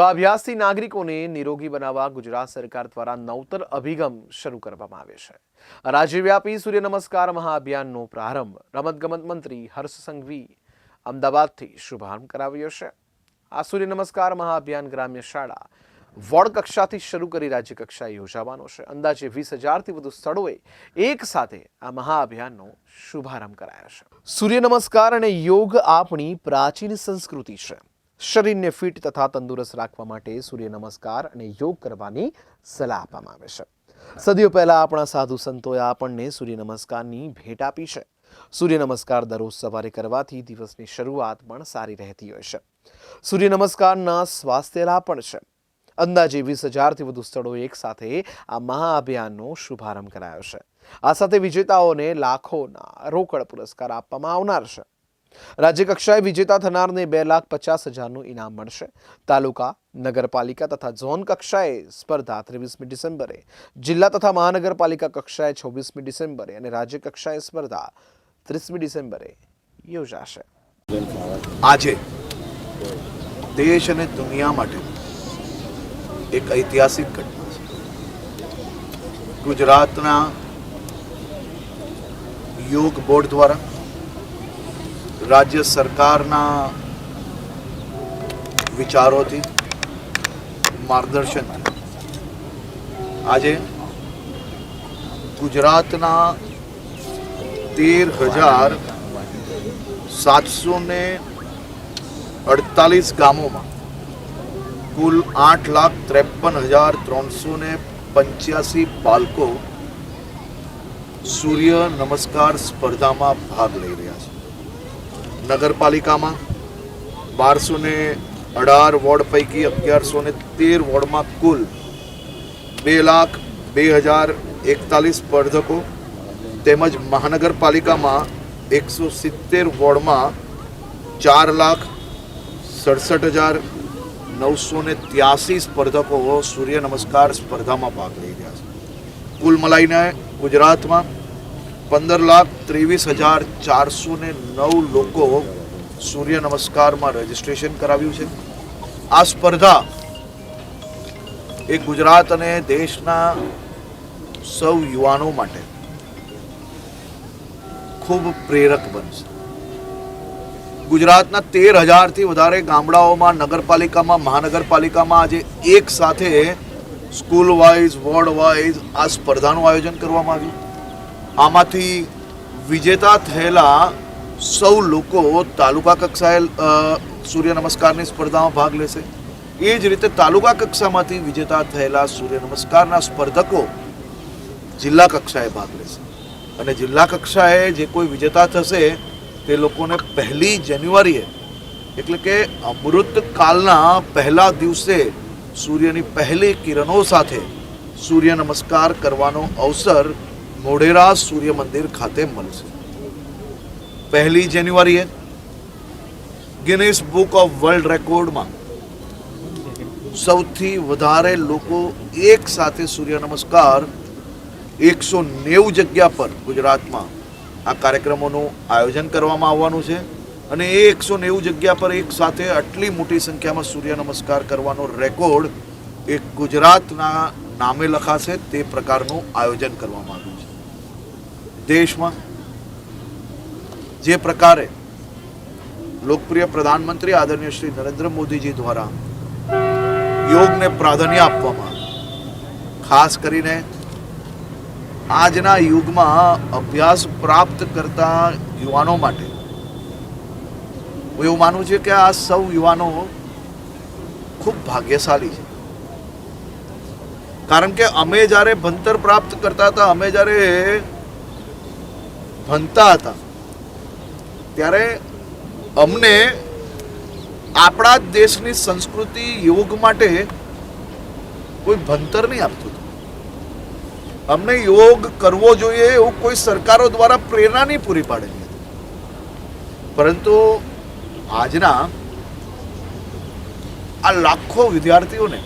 યોગાભ્યાસથી નાગરિકોને નિરોગી બનાવવા ગુજરાત સરકાર દ્વારા નવતર અભિગમ શરૂ કરવામાં આવે છે. રાજ્યવ્યાપી સૂર્ય નમસ્કાર મહાઅભિયાનનો પ્રારંભ રમતગમત મંત્રી હર્ષ સંઘવી અમદાવાદથી શુભારંભ કરાવ્યો છે. આ સૂર્ય નમસ્કાર મહાઅભિયાન ગ્રામ્ય શાળા વોર્ડ કક્ષાથી શરૂ કરી રાજ્ય કક્ષાએ યોજાવાનો છે. અંદાજે વીસ હજારથી વધુ સ્થળોએ એક સાથે આ મહાઅભિયાનનો શુભારંભ કરાયો છે. સૂર્ય નમસ્કાર અને યોગ આપણી પ્રાચીન સંસ્કૃતિ છે. શરીરને ફિટ તથા તંદુરસ્ત રાખવા માટે સૂર્ય નમસ્કાર અને યોગ કરવાની સલાહ આપવામાં આવે છે. સદીઓ પહેલા આપણા સાધુ સંતોએ આપણને સૂર્ય નમસ્કારની ભેટ આપી છે. સૂર્ય નમસ્કાર દરરોજ સવારે કરવાથી દિવસની શરૂઆત પણ સારી રહેતી હોય છે. સૂર્ય નમસ્કારના સ્વાસ્થ્ય લાભ પણ છે. અંદાજે વીસ હજારથી વધુ સ્થળોએ એક સાથે આ મહાઅભિયાનનો શુભારંભ કરાયો છે. આ સાથે વિજેતાઓને લાખોના રોકડ પુરસ્કાર આપવામાં આવનાર છે. રાજ્ય કક્ષાએ વિજેતા થનારને બે લાખ પચાસ હજારનું ઇનામ મળશે. તાલુકા, નગરપાલિકા તથા ઝોન કક્ષાએ સ્પર્ધા ત્રેવીસમી ડિસેમ્બરે. જિલ્લા તથા મહાનગરપાલિકા કક્ષાએ છવ્વીસમી ડિસેમ્બરે અને રાજ્ય કક્ષાએ સ્પર્ધા ત્રીસમી ડિસેમ્બરે યોજાશે. આજે દેશ અને દુનિયા માટે એક ઐતિહાસિક ઘટના છે. ગુજરાતના યોગ બોર્ડ દ્વારા રાજ્ય સરકારના વિચારોથી, માર્ગદર્શનથી. આજે ગુજરાતના તેર હજાર સાતસો ને અડતાલીસ ગામોમાં કુલ આઠ લાખ ત્રેપન હજાર ત્રણસો ને પંચ્યાસી બાળકો સૂર્ય નમસ્કાર સ્પર્ધામાં ભાગ છે નગરપાલિકામાં બારસો ને અઢાર વોર્ડ પૈકી અગિયારસો ને તેર વોર્ડમાં કુલ બે લાખ બે હજાર એકતાલીસ સ્પર્ધકો તેમજ મહાનગરપાલિકામાં એકસો સિત્તેર વોર્ડમાં ચાર લાખ સડસઠ હજાર નવસો ને ત્યાસી સ્પર્ધકો સૂર્ય નમસ્કાર સ્પર્ધામાં ભાગ લઈ રહ્યા છે. કુલ મળીને ગુજરાતમાં પંદર લાખ ત્રેવીસ હજાર ચારસો ને નવ લોકો સૂર્ય નમસ્કારમાં રજીસ્ટ્રેશન કરાવ્યું છે. આ સ્પર્ધા એ ગુજરાત અને દેશના સૌ યુવાનો માટે ખૂબ પ્રેરક બનશે. ગુજરાતના તેર હજારથી વધારે ગામડાઓમાં, નગરપાલિકામાં, મહાનગરપાલિકામાં આજે એક સાથે સ્કૂલ વાઇઝ વોર્ડ વાઇઝ આ સ્પર્ધાનું આયોજન કરવામાં આવ્યું. આમાંથી વિજેતા થયેલા સૌ લોકો તાલુકા કક્ષાએ સૂર્ય નમસ્કારની સ્પર્ધામાં ભાગ લેશે. એ જ રીતે તાલુકા કક્ષામાંથી વિજેતા થયેલા સૂર્ય નમસ્કારના સ્પર્ધકો જિલ્લા કક્ષાએ ભાગ લેશે. અને જિલ્લા કક્ષાએ જે કોઈ વિજેતા થશે, તે લોકોને પહેલી જાન્યુઆરીએ, એટલે કે અમૃત કાલના પહેલા દિવસે સૂર્યની પહેલી કિરણો સાથે સૂર્ય નમસ્કાર કરવાનો અવસર મોઢેરા સૂર્ય મંદિર ખાતે મળશે. પહેલી જાન્યુઆરીએ ગિનિસ બુક ઓફ વર્લ્ડ રેકોર્ડમાં સૌથી વધારે લોકો એક સાથે સૂર્ય નમસ્કાર એકસો નેવું જગ્યા પર ગુજરાતમાં આ કાર્યક્રમોનું આયોજન કરવામાં આવવાનું છે અને એ એકસો નેવું જગ્યા પર એક સાથે આટલી મોટી સંખ્યામાં સૂર્ય નમસ્કાર કરવાનો રેકોર્ડ એ ગુજરાતના નામે લખાશે તે પ્રકારનું આયોજન કરવામાં આવ્યું દેશમાં જે પ્રકારે લોકપ્રિય પ્રધાનમંત્રી આદરણીય શ્રી નરેન્દ્ર મોદીજી દ્વારા યોગને પ્રાધાન્ય આપવામાં ખાસ કરીને આજના યુગમાં અભ્યાસ પ્રાપ્ત કરતા યુવાનો માટે. હું એવું માનું છું કે આ સૌ યુવાનો ખૂબ ભાગ્યશાળી છે. કારણ કે અમે જ્યારે ભણતર પ્રાપ્ત કરતા હતા, અમે જ્યારે ભણતા હતા. ત્યારે અમને આપણા જ દેશની સંસ્કૃતિ યોગ માટે કોઈ ભણતર નહીં આપતું હતું. અમને યોગ કરવો જોઈએ એવું કોઈ સરકારો દ્વારા પ્રેરણા નહીં પૂરી પાડેલી હતી. પરંતુ આજના આ લાખો વિદ્યાર્થીઓને,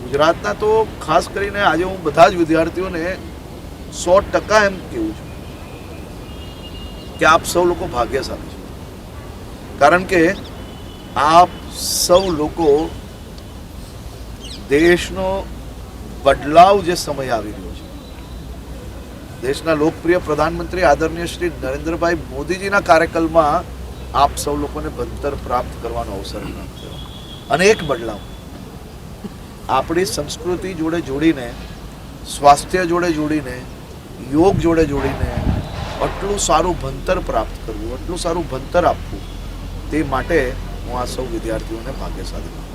ગુજરાતના તો ખાસ કરીને આજે હું બધા જ વિદ્યાર્થીઓને સો ટકા એમ કેવું છે કે આપ સૌ લોકો ભાગ્યશાળી છો. કારણ કે આપ સૌ લોકો દેશનો બદલાવ જે સમય આવી રહ્યો છે. દેશના લોકપ્રિય પ્રધાનમંત્રી આદરણીય શ્રી નરેન્દ્રભાઈ મોદીજીના કાર્યકાલમાં આપ સૌ લોકોને ભણતર પ્રાપ્ત કરવાનો અવસર થયો અને એક બદલાવ. આપણી સંસ્કૃતિ જોડે જોડીને, સ્વાસ્થ્ય જોડે જોડીને યોગ જોડે જોડીને આટલું સારું ભણતર પ્રાપ્ત કરવું, આટલું સારું ભણતર આપવું, તે માટે હું આ સૌ વિદ્યાર્થીઓને માનું છું.